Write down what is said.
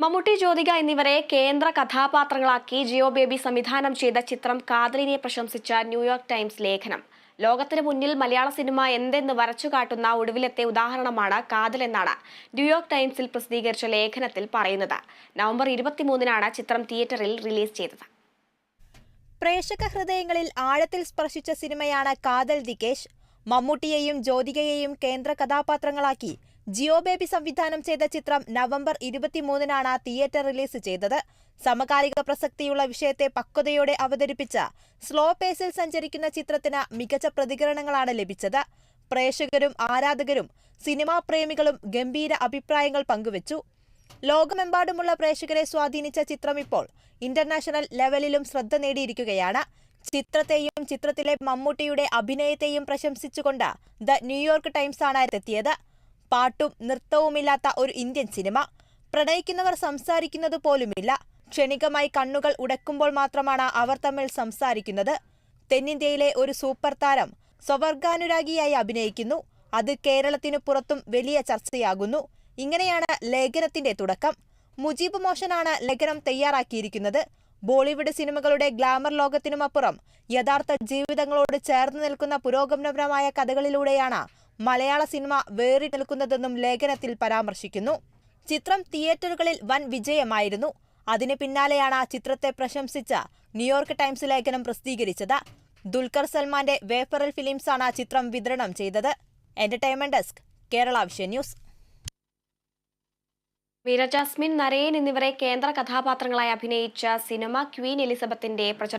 മമ്മൂട്ടി ജ്യോതിക എന്നിവരെ കേന്ദ്ര കഥാപാത്രങ്ങളാക്കി ജിയോ ബേബി സംവിധാനം ചെയ്ത ചിത്രം കാതലിനെ പ്രശംസിച്ച ന്യൂയോർക്ക് ടൈംസ് ലേഖനം. ലോകത്തിന് മുന്നിൽ മലയാള സിനിമ എന്തെന്ന് വരച്ചു കാട്ടുന്ന ഒടുവിലത്തെ ഉദാഹരണമാണ് കാതൽ എന്നാണ് ന്യൂയോർക്ക് ടൈംസിൽ പ്രസിദ്ധീകരിച്ച ലേഖനത്തിൽ പറയുന്നത്. നവംബർ ഇരുപത്തിമൂന്നിനാണ് ചിത്രം തിയേറ്ററിൽ റിലീസ് ചെയ്തത്. പ്രേക്ഷക ഹൃദയങ്ങളിൽ ആഴത്തിൽ സ്പർശിച്ച സിനിമയാണ് കാതൽ ദികേഷ് മമ്മൂട്ടിയെയും ജ്യോതികയെയും കേന്ദ്ര കഥാപാത്രങ്ങളാക്കി ജിയോ ബേബി സംവിധാനം ചെയ്ത ചിത്രം നവംബർ ഇരുപത്തിമൂന്നിനാണ് തിയേറ്റർ റിലീസ് ചെയ്തത്. സമകാലിക പ്രസക്തിയുള്ള വിഷയത്തെ പക്വതയോടെ അവതരിപ്പിച്ച സ്ലോ പേസിൽ സഞ്ചരിക്കുന്ന ചിത്രത്തിന് മികച്ച പ്രതികരണങ്ങളാണ് ലഭിച്ചത്. പ്രേക്ഷകരും ആരാധകരും സിനിമാ പ്രേമികളും ഗംഭീര അഭിപ്രായങ്ങൾ പങ്കുവച്ചു. ലോകമെമ്പാടുമുള്ള പ്രേക്ഷകരെ സ്വാധീനിച്ച ചിത്രം ഇപ്പോൾ ഇന്റർനാഷണൽ ലെവലിലും ശ്രദ്ധ നേടിയിരിക്കുകയാണ്. ചിത്രത്തെയും ചിത്രത്തിലെ മമ്മൂട്ടിയുടെ അഭിനയത്തെയും പ്രശംസിച്ചുകൊണ്ട് ദ ന്യൂയോർക്ക് ടൈംസ് ആണ് എത്തിയത് പാട്ടും നൃത്തവുമില്ലാത്ത ഒരു ഇന്ത്യൻ സിനിമ. പ്രണയിക്കുന്നവർ സംസാരിക്കുന്നത് പോലുമില്ല. ക്ഷണികമായി കണ്ണുകൾ ഉടക്കുമ്പോൾ മാത്രമാണ് അവർ തമ്മിൽ സംസാരിക്കുന്നത്. തെന്നിന്ത്യയിലെ ഒരു സൂപ്പർ താരം സ്വവർഗാനുരാഗിയായി അഭിനയിക്കുന്നു. അത് കേരളത്തിനു പുറത്തും വലിയ ചർച്ചയാകുന്നു. ഇങ്ങനെയാണ് ലേഖനത്തിന്റെ തുടക്കം. മുജീബ് മോഷനാണ് ലേഖനം തയ്യാറാക്കിയിരിക്കുന്നത്. ബോളിവുഡ് സിനിമകളുടെ ഗ്ലാമർ ലോകത്തിനുമപ്പുറം യഥാർത്ഥ ജീവിതങ്ങളോട് ചേർന്ന് നിൽക്കുന്ന പുരോഗമനപരമായ കഥകളിലൂടെയാണ് മലയാള സിനിമ വേറി നിൽക്കുന്നതെന്നും ലേഖനത്തിൽ പരാമർശിക്കുന്നു. ചിത്രം തിയേറ്ററുകളിൽ വൻ വിജയമായിരുന്നു. അതിന് പിന്നാലെയാണ് ചിത്രത്തെ പ്രശംസിച്ച ന്യൂയോർക്ക് ടൈംസ് ലേഖനം പ്രസിദ്ധീകരിച്ചത്. ദുൽഖർ സൽമാന്റെ വേഫറൽ ഫിലിംസാണ് ചിത്രം വിതരണം ചെയ്തത്. Entertainment desk Kerala vision news. Veera Jasmine Naren എന്നിവരെ കേന്ദ്ര കഥാപാത്രങ്ങളായി അഭിനയിച്ച സിനിമ ക്വീൻ എലിസബത്തിന്റെ പ്രചരണ